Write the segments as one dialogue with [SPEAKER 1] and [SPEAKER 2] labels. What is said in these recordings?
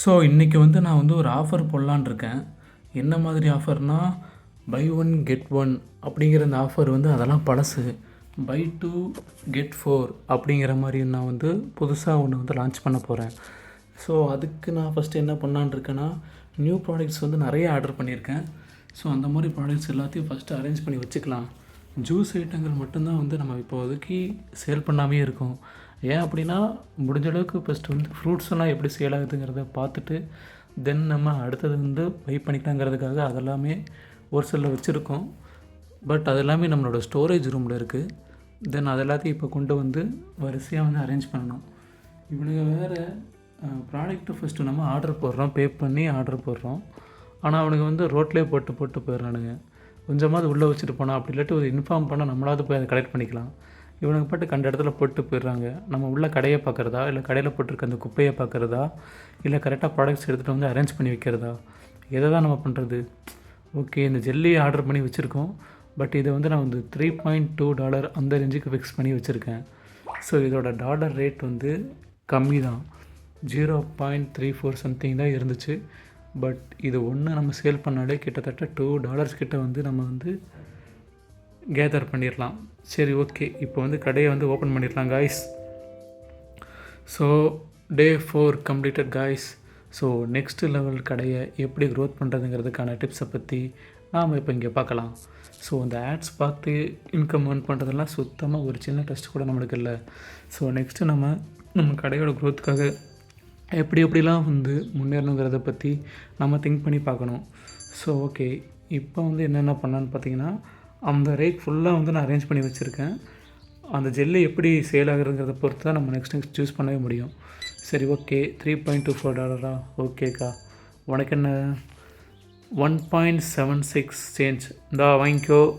[SPEAKER 1] So இன்றைக்கி வந்து நான் வந்து ஒரு ஆஃபர் போடலான்னு இருக்கேன் என்ன மாதிரி ஆஃபர்னால் பை ஒன் கெட் ஒன் அப்படிங்கிற அந்த ஆஃபர் வந்து அதெல்லாம் பழசு. பை டூ கெட் ஃபோர் அப்படிங்கிற மாதிரி நான் வந்து புதுசாக ஒன்று வந்து லான்ச் பண்ண போகிறேன் ஸோ அதுக்கு நான் ஃபஸ்ட்டு என்ன பண்ணலான்னு இருக்கேன்னா நியூ ப்ராடக்ட்ஸ் வந்து நிறைய ஆர்டர் பண்ணியிருக்கேன். ஸோ அந்த மாதிரி ப்ராடக்ட்ஸ் எல்லாத்தையும் ஃபஸ்ட்டு அரேஞ்ச் பண்ணி வச்சுக்கலாம். ஜூஸ் ஐட்டங்கள் மட்டும்தான் வந்து நம்ம இப்போதைக்கு சேல் பண்ணாமே இருக்கோம். ஏன் அப்படின்னா முடிஞ்ச அளவுக்கு ஃபஸ்ட்டு வந்து ஃப்ரூட்ஸ் எல்லாம் எப்படி சேல் ஆகுதுங்கிறத பார்த்துட்டு தென் நம்ம அடுத்தது வந்து பை பண்ணிக்கலாங்கிறதுக்காக அதெல்லாமே ஒரு சில வச்சுருக்கோம். பட் அது எல்லாமே நம்மளோட ஸ்டோரேஜ் ரூமில் இருக்குது தென் அது எல்லாத்தையும் இப்போ கொண்டு வந்து வரிசையாக வந்து அரேஞ்ச் பண்ணணும். இவனுங்க வேறு ப்ராடக்ட்டு ஃபஸ்ட்டு நம்ம ஆர்டர் போடுறோம் பே பண்ணி ஆர்டர் போடுறோம். ஆனால் அவனுங்க வந்து ரோட்லேயே போட்டு போட்டு போயிடுறானுங்க. கொஞ்சமாவது உள்ளே வச்சுட்டு போனால் அப்படி இல்லாட்டி ஒரு இன்ஃபார்ம் பண்ணால் நம்மளாவது போய் அதை கலெக்ட் பண்ணிக்கலாம். இவனுங்க பாட்டு கண்ட இடத்துல போட்டு போயிடுறாங்க. நம்ம உள்ள கடையை பார்க்குறதா? இல்லை கடையில் போட்டிருக்க அந்த குப்பையை பார்க்குறதா? இல்லை கரெக்டாக ப்ராடக்ட்ஸ் எடுத்துகிட்டு வந்து அரேஞ்ச் பண்ணி வைக்கிறதா? எதை தான் நம்ம பண்ணுறது ஓகே இந்த ஜெல்லி ஆர்டர் பண்ணி வச்சுருக்கோம். பட் இதை வந்து நான் வந்து த்ரீ பாயிண்ட் டூ டாலர் அந்த ரேஞ்சுக்கு ஃபிக்ஸ் பண்ணி வச்சுருக்கேன். ஸோ இதோட டாலர் ரேட் வந்து கம்மி தான் zero point three four something தான் இருந்துச்சு. பட் இது ஒன்று நம்ம சேல் பண்ணாலே கிட்டத்தட்ட டூ டாலர்ஸ் கிட்ட வந்து நம்ம வந்து கேதர் பண்ணிடலாம் சரி ஓகே. இப்போ வந்து கடையை வந்து ஓப்பன் பண்ணிடலாம் guys so day four completed guys so next level கடையை எப்படி க்ரோத் பண்ணுறதுங்கிறதுக்கான டிப்ஸை பற்றி நாம் இப்போ இங்கே பார்க்கலாம். ஸோ அந்த ஆட்ஸ் பார்த்து இன்கம் ஏர்ன் பண்ணுறதெல்லாம் சுத்தமாக ஒரு சின்ன டெஸ்ட் கூட நம்மளுக்கு இல்லை. ஸோ நெக்ஸ்ட்டு நம்ம நம்ம கடையோட க்ரோத்துக்காக எப்படி எப்படிலாம் வந்து முன்னேறணுங்கிறத பற்றி நம்ம திங்க் பண்ணி பார்க்கணும். ஸோ ஓகே இப்போ வந்து என்னென்ன பண்ணலான்னு பார்த்தீங்கன்னா அந்த ரேக் ஃபுல்லாக வந்து நான் அரேஞ்ச் பண்ணி வச்சுருக்கேன். அந்த ஜெல்லு எப்படி சேல் ஆகுறதுங்கிறத பொறுத்து தான் நம்ம நெக்ஸ்ட் நெக்ஸ்ட் சூஸ் பண்ணவே முடியும். சரி okay three point two four டாலரா? ஓகேக்கா உனக்கு என்ன? One point seven six change இந்தா வாங்கிக்கோ.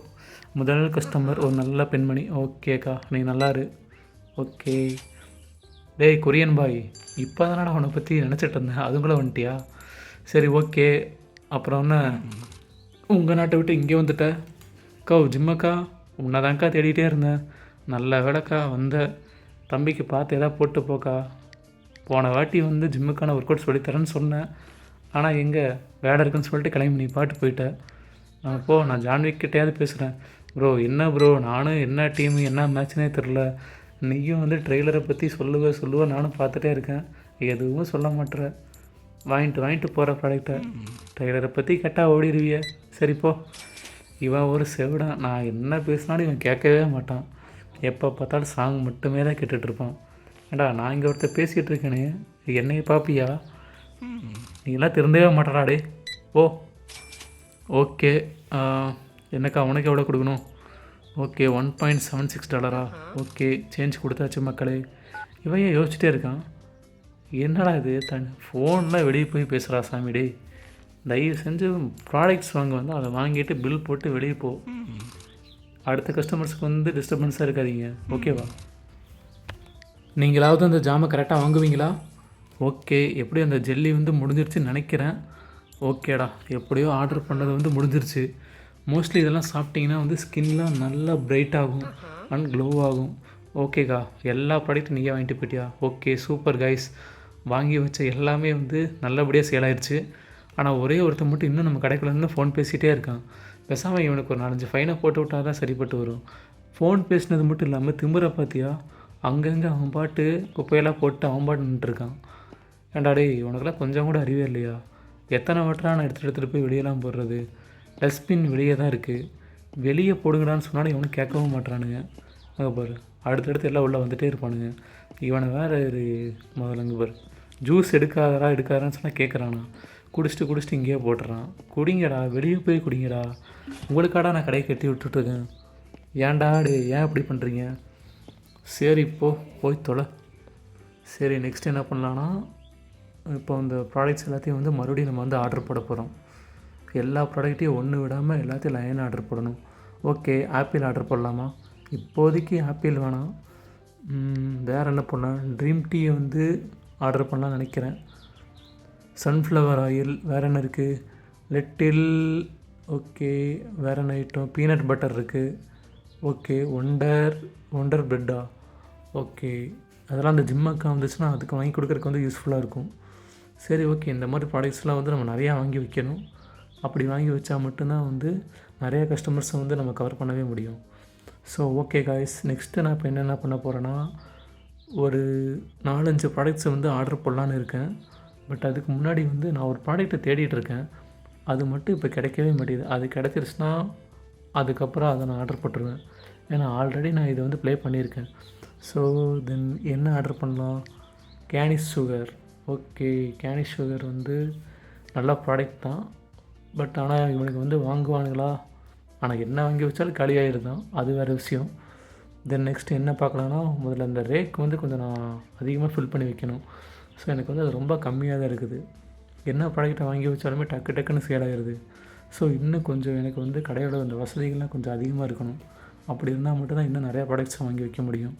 [SPEAKER 1] முதல் கஸ்டமர் ஒரு நல்ல பெண்மணி. ஓகேக்கா நீ நல்லாரு. ஓகே டேய் கொரியன் பாய். இப்போ தானடா அவனை பற்றி நினச்சிட்டு இருந்தேன். அதுக்குள்ளே வந்துட்டியா? சரி ஓகே அப்புறம் என்ன? உங்கள் நாட்டை விட்டு இங்கே வந்துட்ட? அக்கா ஜிம்மக்கா உன்னை தான்க்கா தேடிகிட்டே இருந்தேன். நல்ல வேலைக்கா வந்த. தம்பிக்கு பார்த்து எதாவது போட்டு போக்கா. போன வாட்டி வந்து ஜிம்முக்கான ஒர்க் அவுட் சொல்லித்தரேன்னு சொன்னேன். ஆனால் எங்கே? வேலை இருக்குன்னு சொல்லிட்டு கிளம்பி நீ பாட்டு போயிட்டேன் போ நான் ஜான்விக்கிட்டேயாவது பேசுகிறேன் ப்ரோ என்ன ப்ரோ நானும் என்ன டீமு என்ன மேட்ச்னே தெரில. நீயும் வந்து ட்ரெய்லரை பற்றி சொல்லுவ சொல்லுவ நானும் பார்த்துட்டே இருக்கேன். எதுவும் சொல்ல மாட்டேற. வாங்கிட்டு வாங்கிட்டு போகிற ப்ராடக்டை ட்ரெய்லரை பற்றி கேட்டால் ஓடிடுவிய. சரி போ. இவன் ஒரு செவிடான் நான் என்ன பேசினாலும் இவன் கேட்கவே மாட்டான். எப்போ பார்த்தாலும் சாங் மட்டுமே தான் கேட்டுட்ருப்பான். ஏண்டா நான் இங்கே ஒருத்தர் பேசிகிட்டு இருக்கேனே. என்னையை பார்ப்பியா நீங்களாம் திருந்தவே மாட்டடா டே ஓ ஓகே. என்னக்கா உனக்கு எவ்வளோ கொடுக்கணும்? Okay one point seven six டாலரா okay change கொடுத்தாச்சு மக்களே. இவன் ஏன் யோசிச்சுட்டே இருக்கான்? என்னடா இது? தன் ஃபோனில் வெளியே போய் பேசுகிறா சாமி டே தயவு செஞ்சு ப்ராடக்ட்ஸ் வாங்க வந்து அதை வாங்கிட்டு பில் போட்டு வெளியே போ. அடுத்த கஸ்டமர்ஸ்க்கு வந்து டிஸ்டர்பன்ஸாக இருக்காதீங்க. ஓகேவா நீங்களாவது அந்த ஜாமை கரெக்டாக வாங்குவீங்களா? ஓகே எப்படி அந்த ஜெல்லி வந்து முடிஞ்சிருச்சுன்னு நினைக்கிறேன். ஓகேடா எப்படியோ ஆர்டர் பண்ணது வந்து முடிஞ்சிருச்சு. மோஸ்ட்லி இதெல்லாம் சாப்பிட்டிங்கன்னா வந்து ஸ்கின்லாம் நல்லா பிரைட் ஆகும். அண்ட் க்ளோ ஆகும். ஓகேக்கா எல்லா ப்ராடக்ட்டும் நீங்கள் வாங்கிட்டு போயிட்டியா? ஓகே சூப்பர் கைஸ் வாங்கி வச்ச எல்லாமே வந்து நல்லபடியாக சேல் ஆயிடுச்சு ஆனால் ஒரே ஒருத்தன் மட்டும் இன்னும் நம்ம கடைக்குள்ளேருந்து ஃபோன் பேசிகிட்டே இருக்கான். பேசாமல் இவனுக்கு ஒரு நாலஞ்சு ஃபைனை போட்டு விட்டால் தான் சரிப்பட்டு வரும். ஃபோன் பேசினது மட்டும் இல்லாமல் திமுறை பார்த்தியா அங்கங்கே அவன் பாட்டு குப்பையெல்லாம் போட்டு அவன் பாட்டு நின்றுருக்கான் ஏண்டா டேய் உனக்கெல்லாம் கொஞ்சம் கூட அறிவே இல்லையா? எத்தனை வட்டரா நான் எடுத்துகிட்டு எடுத்துகிட்டு போய் வெளியெல்லாம் போடுறது? டஸ்ட்பின் வெளியே தான் இருக்குது வெளியே போடுங்கடான்னு சொன்னாலும் இவனும் கேட்கவும் மாட்டானுங்க அங்கே பாரு அடுத்தடுத்து எல்லாம் உள்ளே வந்துகிட்டே இருப்பானுங்க. இவனை வேறு ஒரு முதல்ல அங்கே பாரு. ஜூஸ் எடுக்காதரா எடுக்காதான்னு சொன்னால் கேட்குறானா குடிச்சிட்டு குடிச்சிட்டு இங்கேயே போட்டுறான். குடிங்கடா வெளியே போய் குடிங்கடா. உங்களுக்காடா நான் கடையை கட்டி விட்டுட்ருக்கேன் ஏன்டா டே ஏன் இப்படி பண்ணுறீங்க சரி இப்போ போய் தொலை. சரி நெக்ஸ்ட் என்ன பண்ணலான்னா இப்போ அந்த ப்ராடக்ட்ஸ் எல்லாத்தையும் வந்து மறுபடியும் நம்ம வந்து ஆர்டர் போட போகிறோம் எல்லா ப்ராடக்ட்டையும் ஒன்று விடாமல் எல்லாத்தையும் லைன் ஆர்டர் போடணும். ஓகே ஆப்பிள் ஆர்டர் போடலாமா? இப்போதைக்கு ஆப்பிள் வேணாம். வேறு என்ன பண்ணலாம் ட்ரீம் டீயை வந்து ஆர்டர் பண்ணலாம்னு நினைக்கிறேன். சன்ஃப்ளவர் ஆயில் வேறு என்ன இருக்குது லிட்டில் ஓகே வேறு என்ன ஐட்டம் பீனட் பட்டர் இருக்குது ஓகே ஒண்டர் ஒண்டர் பிரெட்டா ஓகே அதெல்லாம் அந்த ஜிம் அக்கா வந்துச்சுன்னா அதுக்கு வாங்கி கொடுக்குறதுக்கு வந்து யூஸ்ஃபுல்லாக இருக்கும். சரி ஓகே இந்த மாதிரி ப்ராடக்ட்ஸ்லாம் வந்து நம்ம நிறையா வாங்கி வைக்கணும். அப்படி வாங்கி வச்சா மட்டும்தான் வந்து நிறையா கஸ்டமர்ஸை வந்து நம்ம கவர் பண்ணவே முடியும். ஸோ ஓகே காய்ஸ் நெக்ஸ்ட்டு நான் இப்போ என்னென்ன பண்ண போகிறேன்னா ஒரு நாலஞ்சு ப்ராடக்ட்ஸை வந்து ஆர்டர் போடலான்னு இருக்கேன். பட் அதுக்கு முன்னாடி வந்து நான் ஒரு ப்ராடக்ட்டை தேடிட்டு இருக்கேன். அது மட்டும் இப்போ கிடைக்கவே மாட்டேங்குது. அது கிடைச்சிருச்சுன்னா அதுக்கப்புறம் அதை நான் ஆர்டர் போட்டுருவேன். ஏன்னா ஆல்ரெடி நான் இதை வந்து ப்ளே பண்ணியிருக்கேன். ஸோ தென் என்ன ஆர்டர் பண்ணலாம்? கேனிஸ் சுகர் ஓகே கேனிஸ் சுகர் வந்து நல்ல ப்ராடக்ட் தான். பட் ஆனால் இவனுக்கு வந்து வாங்குவானுங்களா? ஆனால் என்ன வாங்கி வச்சாலும் காலியாகிருது தான். அது வேறு விஷயம். தென் நெக்ஸ்ட் என்ன பார்க்கலான்னா முதல்ல அந்த ரேக் வந்து கொஞ்சம் நான் அதிகமாக ஃபில் பண்ணி வைக்கணும். ஸோ எனக்கு வந்து அது ரொம்ப கம்மியாக தான் இருக்குது. என்ன ப்ராடக்ட்டை வாங்கி வச்சாலுமே டக்கு டக்குன்னு சேல் ஆகிடுது ஸோ இன்னும் கொஞ்சம் எனக்கு வந்து கடையோட அந்த வசதிகள்லாம் கொஞ்சம் அதிகமாக இருக்கணும். அப்படி இருந்தால் மட்டும்தான் இன்னும் நிறையா ப்ராடக்ட்ஸ் வாங்கி வைக்க முடியும்.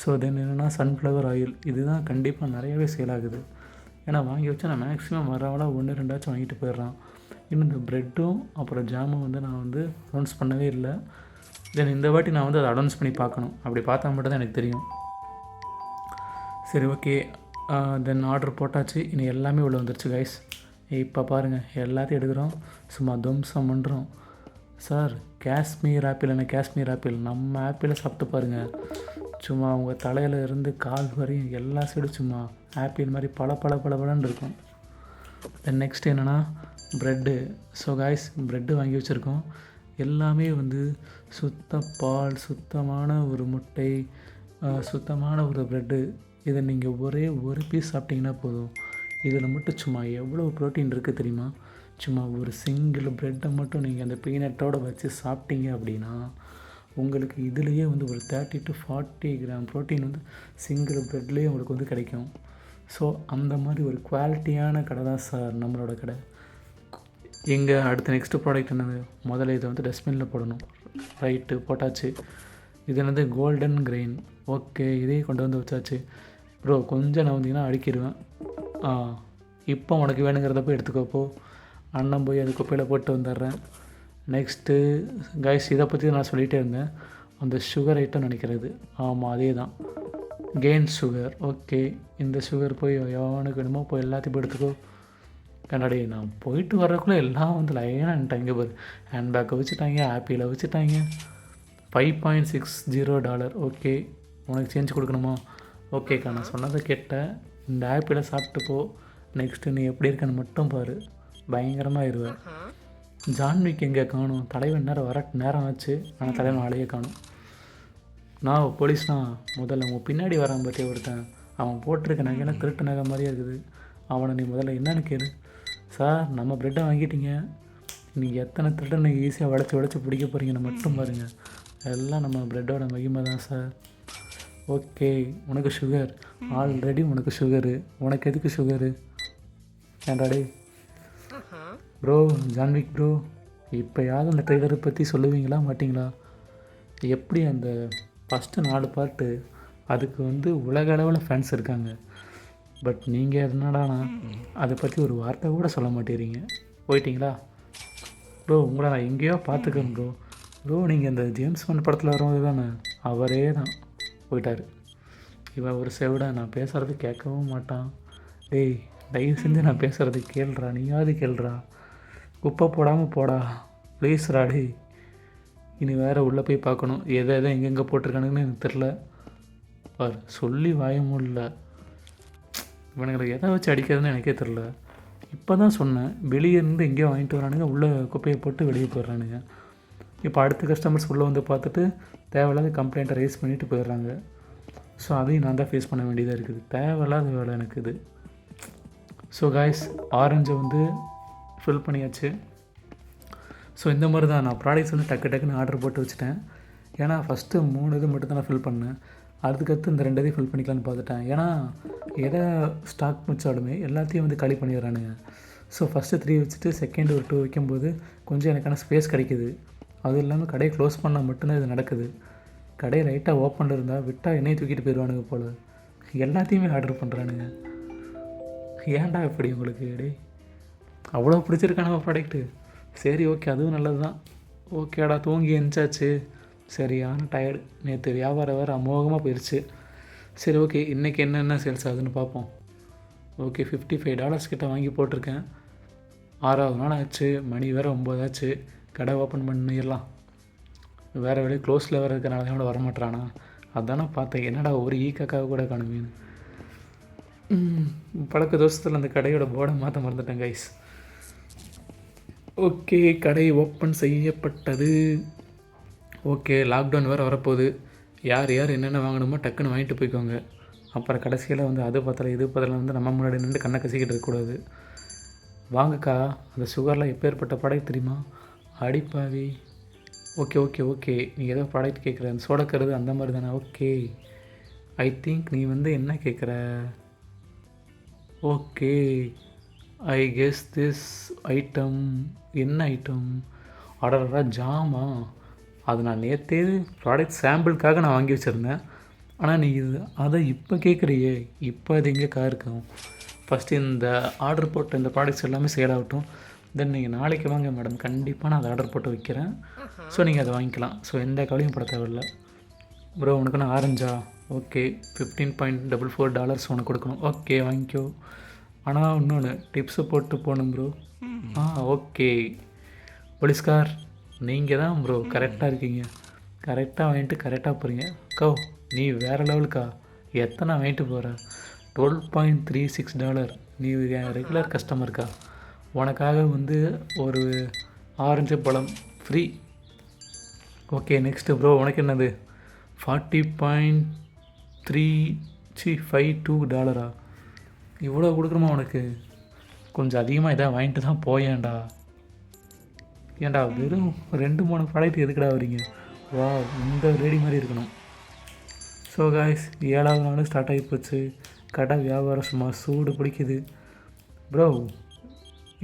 [SPEAKER 1] ஸோ தென் என்னென்னா சன்ஃப்ளவர் ஆயில் இதுதான் கண்டிப்பாக நிறையவே சேல் ஆகுது. ஏன்னா வாங்கி வச்சா நான் மேக்ஸிமம் வரவளாக ஒன்று ரெண்டாச்சும் வாங்கிட்டு போயிடுறான். இன்னும் இந்த ப்ரெட்டும் அப்புறம் ஜாமும் வந்து நான் வந்து அனௌன்ஸ் பண்ணவே இல்லை. தென் இந்த வாட்டி நான் வந்து அதை அனௌன்ஸ் பண்ணி பார்க்கணும். அப்படி பார்த்தா மட்டும்தான் எனக்கு தெரியும். சரி ஓகே தென் ஆர்டர் போட்டாச்சு. இனி எல்லாமே உள்ளே வந்துருச்சு கைஸ் இப்போ பாருங்கள் எல்லாத்தையும் எடுக்கிறோம். சும்மா தும்சம் பண்ணுறோம் சார் காஷ்மீர் ஆப்பிள் என்ன? காஷ்மீர் ஆப்பிள் நம்ம ஆப்பிளை சாப்பிட்டு பாருங்கள் சும்மா அவங்க தலையில் இருந்து கால் வரையும் எல்லா சைடும் சும்மா ஆப்பிள் மாதிரி பல பல பல பலன்னு இருக்கும். தென் நெக்ஸ்ட் என்னென்னா ப்ரெட்டு ஸோ காய்ஸ் ப்ரெட்டு வாங்கி வச்சுருக்கோம். எல்லாமே வந்து சுத்த பால் சுத்தமான ஒரு முட்டை சுத்தமான ஒரு ப்ரெட்டு இதை நீங்கள் ஒரே ஒரு பீஸ் சாப்பிட்டீங்கன்னா போதும். இதில் மட்டும் சும்மா எவ்வளோ ப்ரோட்டீன் இருக்குது தெரியுமா? சும்மா ஒரு சிங்கிள் ப்ரெட்டை மட்டும் நீங்கள் அந்த பீனட்டோடு வச்சு சாப்பிட்டீங்க அப்படின்னா உங்களுக்கு இதுலேயே வந்து ஒரு thirty to forty gram protein வந்து சிங்கிள் ப்ரெட்லேயே உங்களுக்கு வந்து கிடைக்கும். ஸோ அந்த மாதிரி ஒரு குவாலிட்டியான கடை தான் சார் நம்மளோட கடை. எங்கே அடுத்த நெக்ஸ்ட்டு ப்ராடக்ட் என்னது? முதல்ல இதை வந்து டஸ்ட்பினில் போடணும். ரைட்டு போட்டாச்சு. இது என்னது கோல்டன் கிரெயின் ஓகே இதே கொண்டு வந்து வச்சாச்சு. ப்ரோ கொஞ்சம் நான் வந்தீங்கன்னா அடிக்கிடுவேன். ஆ இப்போ உனக்கு வேணுங்கிறத போய் எடுத்துக்கோப்போ அண்ணன் போய் அது குப்பையில் போட்டு வந்துடுறேன். நெக்ஸ்ட்டு கைஸ் இதை பற்றி நான் சொல்லிகிட்டே இருந்தேன் அந்த சுகர் ஐட்டம் நினைக்கிறது. ஆமாம் அதே தான் கெயின் சுகர் ஓகே இந்த சுகர் போய் எவனுக்கு வேணுமோ போய் எல்லாத்தையும் போய் எடுத்துக்கோ. கண்ணாடி நான் போயிட்டு வர்றதுக்குள்ளே எல்லாம் வந்து லைனாக இங்கே பாரு. ஹேண்ட்பேக்கை வச்சுட்டாங்க ஆப்பியில் வச்சுட்டாங்க. Five point six zero dollar okay உனக்கு சேஞ்ச் கொடுக்கணுமா? ஓகேக்கா நான் சொன்னதை கேட்டேன். இந்த ஆப்பிளை சாப்பிட்டு போ நெக்ஸ்ட்டு நீ எப்படி இருக்கன்னு மட்டும் பாரு. பயங்கரமாக இருவேன் ஜான்விக் எங்கே காணும்? தலைவன் நேரம் வர நேரம் ஆச்சு. ஆனால் தலைவன் ஆளையே காணும். நான் போலீஸ்னா முதல்ல உன் பின்னாடி வரான் பற்றி ஒருத்தன்? அவன் போட்டிருக்க நகையெல்லாம் திருட்டு நகை மாதிரியே இருக்குது. அவனை நீ முதல்ல என்னன்னு கேளு. சார் நம்ம ப்ரெட்டை வாங்கிட்டீங்க. நீங்கள் எத்தனை திருட்டை நீங்கள் ஈஸியாக உடச்சி உடச்சி பிடிக்க போகிறீங்கன்னு மட்டும் பாருங்கள் எல்லாம் நம்ம ப்ரெட்டோட மகிமை தான் சார். ஓகே உனக்கு சுகர் ஆல்ரெடி உனக்கு சுகரு உனக்கு எதுக்கு சுகரு ஏன்டா டேய் ப்ரோ ஜான்விக் ப்ரோ இப்போயாவது அந்த ட்ரெய்லரை பற்றி சொல்லுவீங்களா மாட்டிங்களா? எப்படி அந்த ஃபஸ்ட்டு நாலு பாட்டு அதுக்கு வந்து உலக அளவில் ஃபேன்ஸ் இருக்காங்க. பட் நீங்கள் என்னடானா அதை பற்றி ஒரு வார்த்தை கூட சொல்ல மாட்டேறீங்க. போயிட்டீங்களா? ப்ரோ உங்களை நான் எங்கேயோ பார்த்துக்கிறேன் ப்ரோ ப்ரோ நீங்கள் இந்த ஜேம்ஸ் பாண்ட் படத்தில் வரவங்க தானே அவரே தான் போயிட்டார். இவன் ஒரு செவிடா நான் பேசுகிறது கேட்கவும் மாட்டான். டேய் தயவு செஞ்சு நான் பேசுகிறது கேள்றா நீயாவது கேள்றா. குப்பை போடாமல் போடா. ப்ளீஸ்ரா டேய். இனி வேறு உள்ளே போய் பார்க்கணும். எதை எதை எங்கெங்கே போட்டிருக்கானுங்கன்னு எனக்கு தெரில பார் சொல்லி வாயமும் இல்லை இவனுங்களை எதை வச்சு அடிக்கிறதுன்னு எனக்கே தெரில இப்போ தான் சொன்னேன் வெளியே இருந்து எங்கேயோ வாங்கிட்டு வரானுங்க உள்ளே குப்பையை போட்டு வெளியே போயிடுறானுங்க. இப்போ அடுத்த கஸ்டமர்ஸ் உள்ளே வந்து பார்த்துட்டு தேவையில்லாத கம்ப்ளைண்ட்டை ரைஸ் பண்ணிவிட்டு போயிடுறாங்க. ஸோ அதையும் நான் தான் ஃபேஸ் பண்ண வேண்டியதாக இருக்குது. தேவையில்லாத வேலை எனக்கு இது. ஸோ காய்ஸ் ஆரஞ்சை வந்து ஃபில் பண்ணியாச்சு. ஸோ இந்த மாதிரி தான். நான் ப்ராடக்ட்ஸ் வந்து டக்கு டக்குன்னு ஆர்டர் போட்டு வச்சுட்டேன். ஏன்னா ஃபஸ்ட்டு மூணு இது மட்டும் தான் நான் ஃபில் பண்ணேன். அதுக்கடுத்து இந்த ரெண்டு இதையும் ஃபில் பண்ணிக்கலான்னு பார்த்துட்டேன். ஏன்னா எதை ஸ்டாக் வச்சாலுமே எல்லாத்தையும் வந்து காலி பண்ணிடுறானுங்க. ஸோ ஃபஸ்ட்டு த்ரீ வச்சுட்டு செகண்ட் ஒரு டூ வைக்கும்போது கொஞ்சம் எனக்கான ஸ்பேஸ் கிடைக்கிது. அதுவும் இல்லாமல் கடையை க்ளோஸ் பண்ணால் மட்டும்தான் இது நடக்குது. கடையை லைட்டாக ஓப்பனில் இருந்தால் விட்டால் என்னையும் தூக்கிட்டு போயிடுவானுங்க போல். எல்லாத்தையுமே ஆர்டர் பண்ணுறானுங்க ஏன்டா இப்படி உங்களுக்கு? டேய் அவ்வளோ பிடிச்சிருக்கானுங்க ப்ராடக்ட்டு சரி ஓகே அதுவும் நல்லது தான் ஓகேடா தூங்கி எந்திச்சாச்சு சரியான டயர்டு நேற்று வியாபாரம் வேறு அமோகமாக போயிடுச்சு சரி ஓகே இன்றைக்கி என்னென்ன சேல்ஸ் ஆகுதுன்னு பார்ப்போம். ஓகே ஃபிஃப்டி ஃபைவ் டாலர்ஸ் கிட்ட வாங்கி போட்டிருக்கேன். ஆறாவது நாள் ஆச்சு மணி வேறு ஒம்பதாச்சு கடை ஓப்பன் பண்ணிடலாம். வேறு வேலையை க்ளோஸில் வேறு இருக்கிறனால கூட வரமாட்டானா அதானே பார்த்தேன். என்னடா ஒரு e ஈ கக்காவை கூட காணுமேனு பழக்க தோஷத்தில் அந்த கடையோட போர்டை மாற்ற மறந்துட்டேன் கைஸ் ஓகே கடை ஓப்பன் செய்யப்பட்டது. ஓகே லாக்டவுன் வேறு வரப்போகுது. யார் யார் என்னென்ன வாங்கணுமோ டக்குன்னு வாங்கிட்டு போய்க்கோங்க. அப்புறம் கடைசியில் வந்து அது பத்தலை இது பத்தலை வந்து நம்ம முன்னாடி நின்று கண்ணை கசிக்கிட்டு இருக்கக்கூடாது. வாங்கக்கா அந்த சுகரில் எப்பேற்பட்ட படை தெரியுமா? அடிப்பாவி. ஓகே ஓகே ஓகே நீ ஏதோ ப்ராடக்ட் கேட்குற. அந்த சோடக்கிறது அந்த மாதிரி தானே ஓகே ஐ திங்க் நீ வந்து என்ன கேட்குற? Okay I guess this item என்ன ஐட்டம் அடரா ஜாமா. அது நான் நேற்றே ப்ராடக்ட் சாம்பிளுக்காக நான் வாங்கி வச்சுருந்தேன். ஆனால் நீ இது அதை இப்போ கேட்குறியே. இப்போ அது எங்கேக்கா இருக்கும் ஃபஸ்ட்டு இந்த ஆர்டர் போட்ட இந்த ப்ராடக்ட்ஸ் எல்லாமே சேல் ஆகட்டும். தென் நீங்கள் நாளைக்கு வாங்க மேடம் கண்டிப்பாக நான் அதை ஆர்டர் போட்டு வைக்கிறேன். ஸோ நீங்கள் அதை வாங்கிக்கலாம். ஸோ எந்த கவலையும் பட தேவையில்ல. ப்ரோ உனக்கு நான் ஆரஞ்சா okay fifteen point double four dollars உனக்கு கொடுக்கணும். ஓகே வாங்கிக்கோ. ஆனால் இன்னொன்று டிப்ஸு போட்டு போகணும் ப்ரோ ஆ ஓகே போலீஸ்கார் நீங்கள் தான் ப்ரோ கரெக்டாக இருக்கீங்க. கரெக்டாக வாங்கிட்டு கரெக்டாக போகிறீங்க கோ நீ வேறு லெவலுக்கா? எத்தனை வாங்கிட்டு போகிற twelve point three six dollar நீ ரெகுலர் கஸ்டமருக்கா உனக்காக வந்து ஒரு ஆரஞ்சு பழம் ஃப்ரீ ஓகே நெக்ஸ்ட்டு ப்ரோ உனக்கு என்னது? Forty point three C five two டாலரா இவ்வளோ கொடுக்குறோமா உனக்கு? கொஞ்சம் அதிகமாக இதாக வாங்கிட்டு தான் போயேன்டா. ஏன்டா வெறும் ரெண்டு மூணு ப்ராடக்ட் எதுக்குடா வரீங்க? வா இந்த ரேடி மாதிரி இருக்கணும். ஸோ காய்ஸ் ஏழாவது நாள் ஸ்டார்ட் ஆகி போச்சு. கடை வியாபாரம் சும்மா சூடு பிடிக்குது. ப்ரோ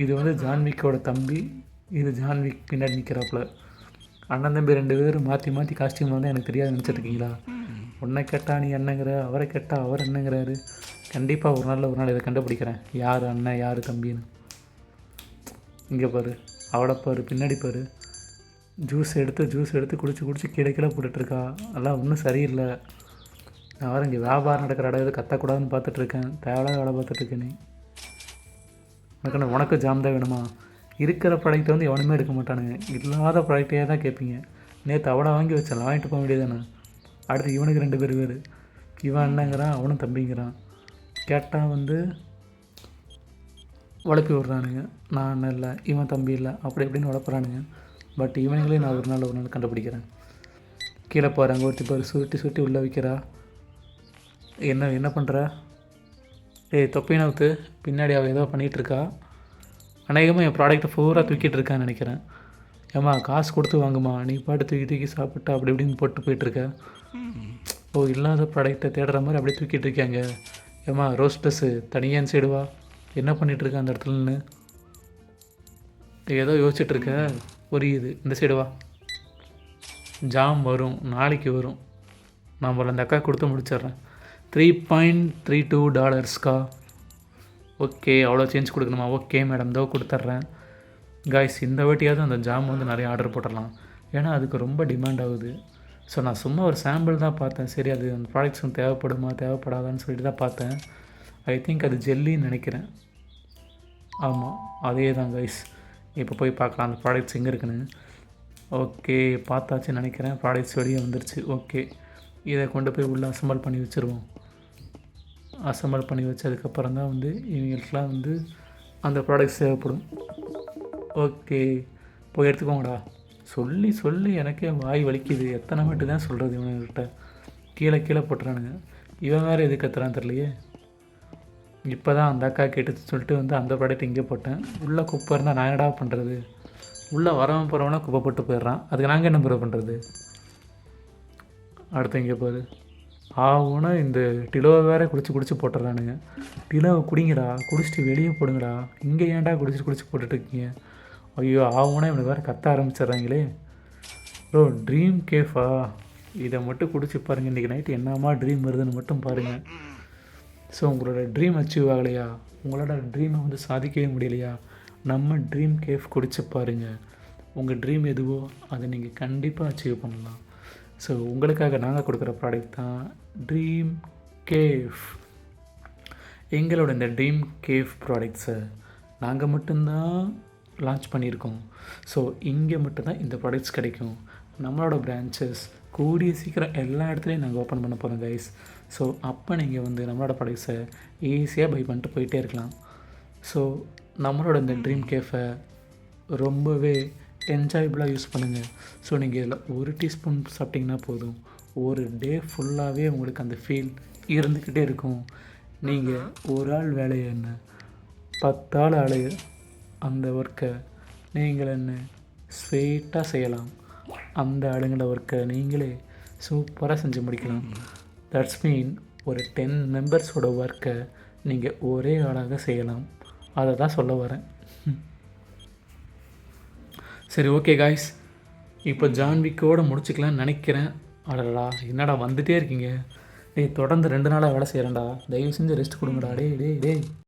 [SPEAKER 1] இது வந்து ஜான்விக்கோட தம்பி இது ஜான்விக் பின்னாடி நிற்கிறாப்புல அண்ணன் தம்பி ரெண்டு பேரும் மாற்றி மாற்றி காஸ்டியூம் வந்து எனக்கு தெரியாது நினச்சிட்ருக்கீங்களா உன்னை கேட்டா நீ என்னங்கிற அவரை கேட்டால் அவர் என்னங்கிறாரு. கண்டிப்பாக ஒரு நாளில் ஒரு நாள் இதை கண்டுபிடிக்கிறேன். யார் அண்ணன் யார் தம்பின்னு. இங்கே பாரு அவளை பாரு பின்னாடி பாரு. ஜூஸ் எடுத்து ஜூஸ் எடுத்து குடிச்சு குடிச்சு கீழே கீழே போட்டுட்ருக்கா. அதெல்லாம் ஒன்றும் சரியில்லை. நான் வேறு இங்கே வியாபாரம் நடக்கிற இடம் எதுவும் கத்தக்கூடாதுன்னு பார்த்துட்ருக்கேன். தேவையான வேலை பார்த்துட்ருக்கேன் நீ. உனக்கு உனக்கு ஜாம் தான் வேணுமா? இருக்கிற ப்ராடக்ட்டை வந்து எவனுமே எடுக்க மாட்டானுங்க. இல்லாத ப்ராடக்டே தான் கேட்பீங்க. நேற்று அவனை வாங்கி வச்சான் வாங்கிட்டு போக வேண்டியதானே அடுத்து இவனுக்கு ரெண்டு பேர் பேர் இவன் அண்ணங்கிறான் அவனும் தம்பிங்கிறான். கேட்டால் வந்து உழப்பி விட்றானுங்க. நான் அண்ணன் இல்லை இவன் தம்பி இல்லை அப்படி இப்படின்னு உழப்புறானுங்க பட் இவனுங்களே நான் ஒரு நாள் ஒரு நாள் கண்டுபிடிக்கிறேன். கீழே போகிறாங்க ஒருத்தி பாரு சுருட்டி சுருட்டி உள்ளே வைக்கிறா. என்ன என்ன பண்ணுற ஏய் தொப்பினவுத்து பின்னாடி அவள் ஏதோ பண்ணிகிட்டு இருக்கா அநேகமாக என் ப்ராடக்ட்டை ஃபூராக தூக்கிட்டு இருக்கான்னு நினைக்கிறேன். ஏம்மா காசு கொடுத்து வாங்குமா? நீ பாட்டு தூக்கி தூக்கி சாப்பிட்டு அப்படி இப்படின்னு போட்டு போயிட்டுருக்க ஓ இல்லாத ப்ராடக்ட்டை தேடுற மாதிரி அப்படியே தூக்கிட்டு இருக்காங்க ஏம்மா ரோஸ் ப்ளஸ்ஸு தனியாக சைடு வா? என்ன பண்ணிட்டு அந்த இடத்துலன்னு ஏதோ யோசிச்சுட்ருக்க. புரியுது. இந்த சைடு வா? ஜாம் வரும். நாளைக்கு வரும். நான் போல அந்த அக்கா கொடுத்து முடிச்சிடுறேன். த்ரீ பாயிண்ட் த்ரீ டூ டாலர்ஸ்க்கா ஓகே அவ்வளோ சேஞ்ச் கொடுக்கணுமா? ஓகே மேடம் தோ கொடுத்துட்றேன். காய்ஸ் இந்த வாட்டியாவது அந்த ஜாம் வந்து நிறைய ஆர்டர் போட்டுடலாம். ஏன்னா அதுக்கு ரொம்ப டிமாண்ட் ஆகுது. ஸோ நான் சும்மா ஒரு சாம்பிள் தான் பார்த்தேன். சரி அது அந்த ப்ராடக்ட்ஸ் தேவைப்படுமா தேவைப்படாதான்னு சொல்லிட்டு தான் பார்த்தேன். ஐ திங்க் அது ஜெல்லின்னு நினைக்கிறேன். ஆமாம் அதே தான் கைஸ் இப்போ போய் பார்க்கலாம் அந்த ப்ராடக்ட்ஸ் எங்கே இருக்குன்னு. ஓகே பார்த்தாச்சுன்னு நினைக்கிறேன். ப்ராடக்ட்ஸ் வெளியே வந்துருச்சு. ஓகே இதை கொண்டு போய் உள்ளே அசம்பல் பண்ணி வச்சுருவோம். அசம்பிள் பண்ணி வச்சதுக்கப்புறம் தான் வந்து இவங்களுக்குலாம் வந்து அந்த ப்ராடக்ட்ஸ் தேவைப்படும். ஓகே போய் எடுத்துக்கோங்கடா. சொல்லி சொல்லி எனக்கே வாய் வலிக்குது. எத்தனை மட்டும் தான் சொல்கிறது இவனுங்கிட்ட கீழே கீழே போட்டுறானுங்க. இவன் வேறு எது கத்துறான்னு தெரியலையே. இப்போ தான் அந்த அக்கா கேட்டு சொல்லிட்டு வந்து அந்த ப்ராடக்ட் இங்கே போட்டேன். உள்ளே குப்பை இருந்தால் நான் என்னடா பண்ணுறது உள்ளே வரவன் போகிறவனா குப்பை போட்டு போயிடுறான். அதுக்கு நாங்கள் என்ன ப்ரோ பண்ணுறது அடுத்து இங்கே போகுது ஆகும்னா இந்த டிலோவை வேற குடிச்சு குடிச்சு போட்டுறானுங்க. டிலோவை குடிங்கடா குடிச்சிட்டு வெளியே போடுங்கடா. இங்கே ஏன்டா குடிச்சு குடிச்சு போட்டுட்டு இருக்கீங்க ஐயோ ஆகும்னா இவனுக்கு வேறு கத்த ஆரம்பிச்சிடுறாங்களே. ப்ரோ ட்ரீம் கேஃபா இதை மட்டும் குடிச்சு பாருங்கள் இன்றைக்கி நைட்டு என்னம்மா ட்ரீம் வருதுன்னு மட்டும் பாருங்கள் ஸோ உங்களோட ட்ரீம் அச்சீவ் ஆகலையா? உங்களோட ட்ரீமை வந்து சாதிக்கவே முடியலையா? நம்ம ட்ரீம் கேஃப் குடிச்சு பாருங்கள் உங்கள் ட்ரீம் எதுவோ அதை நீங்கள் கண்டிப்பாக அச்சீவ் பண்ணலாம். ஸோ உங்களுக்காக நாங்கள் கொடுக்குற ப்ராடக்ட் தான் ட்ரீம் கேஃப் எங்களோட இந்த ட்ரீம் கேவ் ப்ராடக்ட்ஸை நாங்கள் மட்டும்தான் லான்ச் பண்ணியிருக்கோம். ஸோ இங்கே மட்டும்தான் இந்த ப்ராடக்ட்ஸ் கிடைக்கும். நம்மளோட பிரான்ச்சஸ் கூடிய சீக்கிரம் எல்லா இடத்துலையும் நாங்கள் ஓப்பன் பண்ண போகிறோம் கைஸ் ஸோ அப்போ நீங்கள் வந்து நம்மளோட ப்ராடக்ட்ஸை ஈஸியாக பை பண்ணிட்டு போயிட்டே இருக்கலாம். ஸோ நம்மளோட இந்த ட்ரீம் கேஃபை ரொம்பவே என்ஜாயபுளாக யூஸ் பண்ணுங்கள் ஸோ நீங்கள் இதில் ஒரு டீஸ்பூன் சாப்பிட்டிங்கன்னா போதும். ஒரு டே ஃபுல்லாகவே உங்களுக்கு அந்த ஃபீல் இருந்துக்கிட்டே இருக்கும். நீங்கள் ஒரு ஆள் வேலையை என்ன? பத்தாள் அலைய அந்த ஒர்க்கை நீங்கள் என்ன? ஸ்வீட்டாக செய்யலாம். அந்த ஆளுங்கள ஒர்க்கை நீங்களே சூப்பராக செஞ்சு முடிக்கலாம். தட்ஸ் மீன் ஒரு டென் மெம்பர்ஸோட ஒர்க்கை நீங்கள் ஒரே ஆளாக செய்யலாம். அதை தான் சொல்ல வரேன். சரி ஓகே காய்ஸ் இப்போ ஜான்விக்கோடு முடிச்சுக்கலாம்னு நினைக்கிறேன். அடடா என்னடா வந்துட்டே இருக்கீங்க? டேய் தொடர்ந்து ரெண்டு நாளாக வேலை செய்கிறேன்டா தயவு செஞ்சு ரெஸ்ட் கொடுங்கடா. டேய் டேய் டேய்.